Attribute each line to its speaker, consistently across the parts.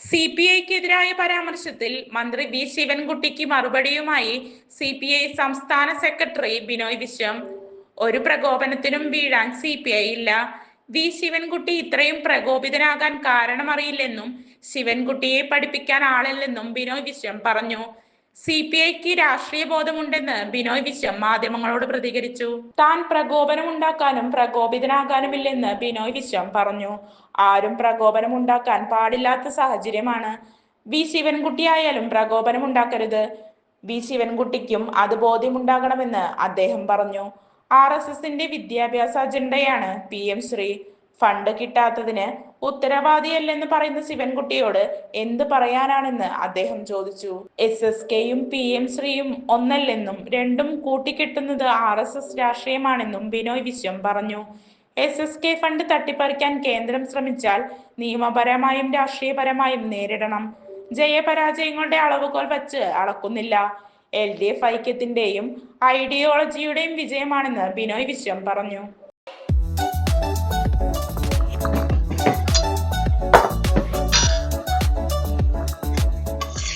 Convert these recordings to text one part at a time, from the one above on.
Speaker 1: C P ഐക്കെതിരായ പരാമർശത്തിൽ മന്ത്രി V ശിവൻകുട്ടിക്ക് മറുപടിയുമായി സി പി ഐ സംസ്ഥാന സെക്രട്ടറി ബിനോയ് വിശ്വം. ഒരു പ്രകോപനത്തിനും വീഴാൻ സി പി ഐ ഇല്ല. വി ശിവൻകുട്ടി ഇത്രയും പ്രകോപിതനാകാൻ കാരണമറിയില്ലെന്നും ശിവൻകുട്ടിയെ പഠിപ്പിക്കാൻ ആളില്ലെന്നും ബിനോയ് വിശ്വം പറഞ്ഞു. സി പി ഐക്ക് രാഷ്ട്രീയ ബോധമുണ്ടെന്ന് ബിനോയ് വിശ്വം മാധ്യമങ്ങളോട് പ്രതികരിച്ചു. താൻ പ്രകോപനം പ്രകോപനമുണ്ടാക്കാനും പ്രകോപിതനാകാനുമില്ലെന്ന് ബിനോയ് വിശ്വം പറഞ്ഞു. ആരും പ്രകോപനം ഉണ്ടാക്കാൻ പാടില്ലാത്ത സാഹചര്യമാണ്. വി ശിവൻകുട്ടിയായാലും പ്രകോപനമുണ്ടാക്കരുത്. വി ശിവൻകുട്ടിക്കും അത് ബോധ്യമുണ്ടാകണമെന്ന് അദ്ദേഹം പറഞ്ഞു. ആർ എസ് എസിന്റെ വിദ്യാഭ്യാസ അജണ്ടയാണ് പി എം ശ്രീ. ഫണ്ട് കിട്ടാത്തതിന് ഉത്തരവാദിയല്ലെന്ന് പറയുന്ന ശിവൻകുട്ടിയോട് എന്ത് പറയാനാണെന്ന് അദ്ദേഹം ചോദിച്ചു. എസ് എസ് കെയും പി എം ശ്രീയും ഒന്നല്ലെന്നും രണ്ടും കൂട്ടിക്കെട്ടുന്നത് ആർ എസ് എസ് രാഷ്ട്രീയമാണെന്നും ബിനോയ് വിശ്വം പറഞ്ഞു. എസ് എസ് കെ ഫണ്ട് തട്ടിപ്പറിക്കാൻ കേന്ദ്രം ശ്രമിച്ചാൽ നിയമപരമായും രാഷ്ട്രീയപരമായും നേരിടണം. ജയപരാജയങ്ങളുടെ അളവുകോൽ വച്ച് അളക്കുന്നില്ല. എൽ ഡി എഫ് ഐക്യത്തിന്റെയും ഐഡിയോളജിയുടെയും വിജയമാണെന്ന് ബിനോയ് വിശ്വം പറഞ്ഞു.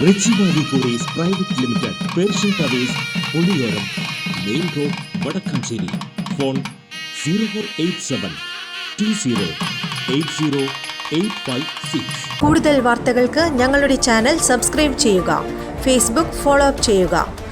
Speaker 2: private limited main road phone zero four eight seven two zero eight zero eight five six.
Speaker 3: കൂടുതൽ വാർത്തകൾക്ക് ഞങ്ങളുടെ ചാനൽ സബ്സ്ക്രൈബ് ചെയ്യുക ഫേസ്ബുക്ക് ഫോളോ അപ്പ് ചെയ്യുക.